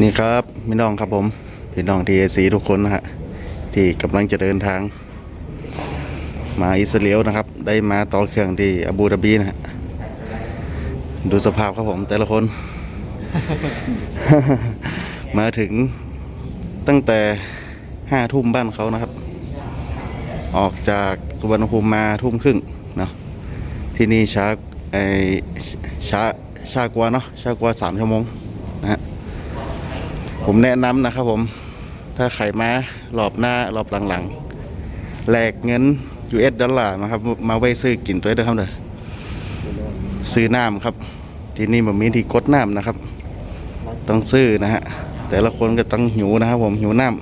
นี่ครับพี่น้องครับผมพี่น้องทีเอซีทุกคนนะฮะที่กำลังจะเดินทาง มาอิสราเอลนะครับ ได้มาต่อเครื่องที่อาบูดาบีนะฮะดูสภาพครับผมแต่ละคน มาถึงตั้งแต่ห้าทุ่มบ้านเขานะครับ ออกจากสุวรรณภูมิมาทุ่มครึ่งเนาะที่นี่ช้าไอช้าช้ากว่าเนาะช้ากว่าสามชั่วโมงนะฮะ ผมแนะนำนะครับผม ถ้าใครมารอบหน้ารอบหลังๆแลกเงิน US ดอลลาร์นะครับ มาไว้ซื้อกินตัวเด้อครับเด้อซื้อน้ำครับ ที่นี่มันมีที่กดน้ำนะครับ ต้องซื้อนะฮะ แต่ละคนก็ต้องหิวนะครับผมหิวน้ำ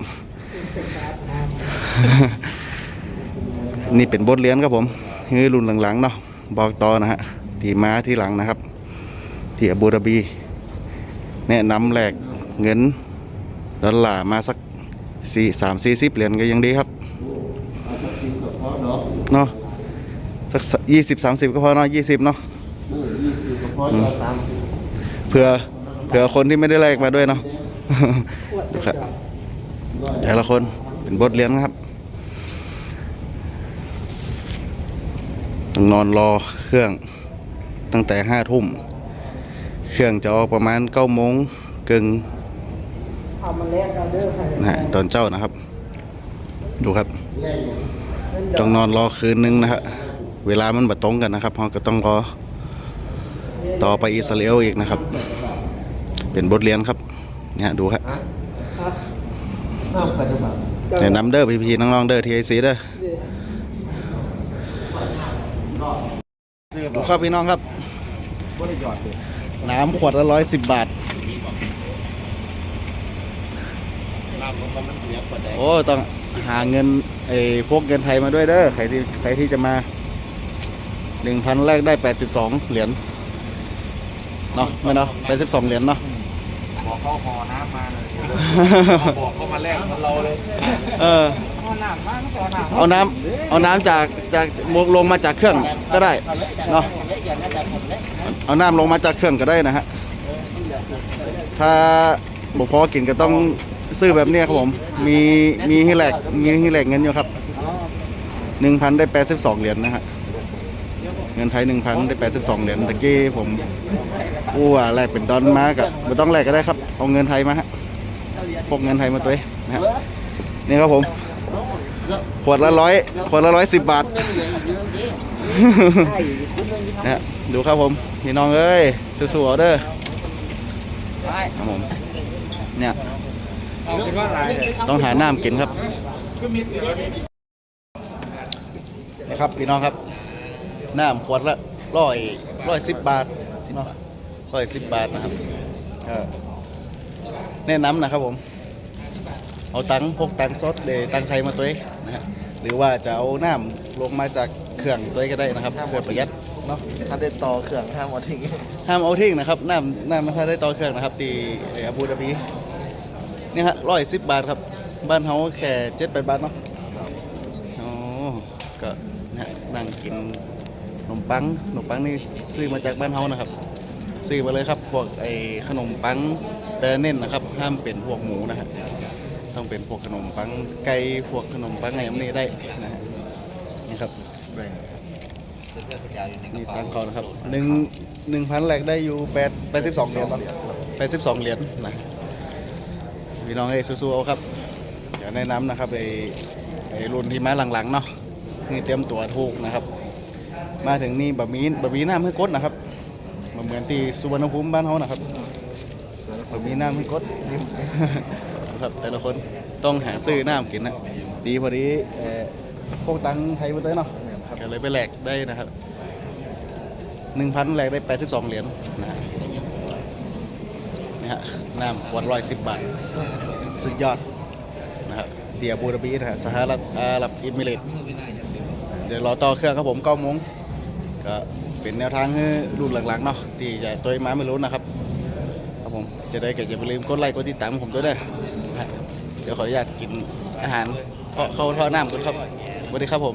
นี่เป็นบทเรียนครับผมคือรุ่นหลังๆเนาะบอกต่อนะฮะที่มาที่หลังนะครับ ที่อบูดาบี แนะนำแหลกเงิน ดอลลาร์มาสักสี่สามสี่สิบเหรียญก็ยังดีครับเนาะสักยี่สิบสามสิบก็พอเนาะยี่สิบเนาะเผื่อเผื่อคนที่ไม่ได้แลกมาด้วยเนาะครับแต่ละคนเป็นบทเรียนนะครับต้องนอนรอเครื่องตั้งแต่ห้าทุ่ม เครื่องจะออกประมาณเก้าโมงกึ่ง นะฮะตอนเจ้านะครับ ดูครับ ต้องนอนรอคืนนึงนะฮะเวลามันบัตรงกันนะครับเราก็ต้องรอต่อไปอิสราเอลอีกนะครับ เป็นบทเรียนครับเนี่ยดูครับน้ำกันหรือเปล่าแนะนำเด้อพี่พี่ๆน้องๆเด้อทีไอซีเด้อดูครับพี่น้องครับ น้ำขวดละร้อยสิบบาท โอ้ต้องหาเงินไอ้พวกเงินไทยมาด้วยเด้อใครที่ใครที่จะมาหนึ่งพันแรกได้แปดสิบสองเหรียญเนาะไม่เนาะแปดสิบสองเหรียญเนาะบอกเขาห่อน้ำมาเลยบอกเขามาแลกกับเราเลยเออเอาน้ำมาก่อนน้ำเอาน้ำเอาน้ำจากจากลงมาจากเครื่องก็ได้เนาะเอาน้ำลงมาจากเครื่องก็ได้นะฮะถ้าบุพอกินก็ต้อง ซื้อแบบเนี้ยครับผม มีมีให้แหลกมีให้แหลกเงินอยู่ครับหนึ่งพันได้แปดสิบสองเหรียญนะฮะเงินไทยหนึ่งพันได้แปดสิบสองเหรียญตะกี้ผมอู้ว่าแลกเป็นดอนมากับไม่ต้องแลกก็ได้ครับเอาเงินไทยมาฮะพกเงินไทยมาตัวเองนะฮะนี่ครับผมขวดละร้อยขวดละร้อยสิบบาทนี่ยดูครับผมพี่น้องเอ้ยสู้ๆเอเด้อครับผมเนี่ย ต้องหาน้ำกินครับนะครับพี่น้องครับน้ำขวดละร้อยร้อยสิบบาทเนาะร้อยสิบบาทนะครับก็แนะนำนะครับผม เอาตังค์พกตังค์สดเดตังค์ไทยมาตัวเองนะฮะหรือว่าจะเอาน้ำลงมาจากเครื่องตัวเองก็ได้นะครับเพื่อประหยัดเนาะถ้าได้ต่อเครื่องห้ามเอาทิ้งห้ามเอาทิ้งนะครับน้ำน้ำมันถ้าได้ต่อเครื่องนะครับตีไอ้อาบูดาบี นี่ฮะร้อยสิบบาทครับ บ้านเฮาแค่เจ็ดแปดบาทเนาะอ๋อก็นะนั่งกินขนมปังขนมปังนี่ซื้อมาจากบ้านเฮานะครับ ซื้อมาเลยครับพวกไอ้ขนมปังแต่เน้นนะครับ ห้ามเป็นพวกหมูนะฮะต้องเป็นพวกขนมปังไก่พวกขนมปังอะไรแบบนี้ได้นะฮะนี่ครับนี่ตังเขานะครับหนึ่งหนึ่งพันแรกได้อยู่แปดแปดสิบสองเหรียญแปดสิบสองเหรียญนะ พี่น้องเอ้ยสู้ๆเอาครับเดี๋ยวแนะนำนะครับไอ้ไอ้รุ่นที่มาหลังๆเนาะนี่เตรียมตัวถูกนะครับ มาถึงนี่บะหมี่บะหมี่น้ำให้กดนะครับมาเหมือนที่สุวรรณภูมิบ้านเขานะครับบะหมี่น้ำให้กดครับแต่ละคนต้องหาซื้อน้ำกินนะดีพอดีพวกตังค์ไทยมาเต้ยเนาะก็เลยไปแลกได้นะครับหนึ่งพันแลกได้แปดสิบสองเหรียญนะ ฮะนี่ฮะน้ำขวดร้อยสิบบาท สุดยอดนะครับเดียบูดาบีนะฮะสหรัฐอาหรับเอิมิเรตส์เดี๋ยวรอต่อเครื่องครับผมเก้าโมงก็เป็นแนวทางให้รุ่นหลังๆเนาะที่จะตัวมาไม่รู้นะครับครับผมจะได้ก็อย่าไปลืมกดไลค์กดติดตามผมด้วยนะเดี๋ยวขออนุญาตกินอาหารเพราะเข้าท่อน้ำก่อนครับสวัสดีครับผม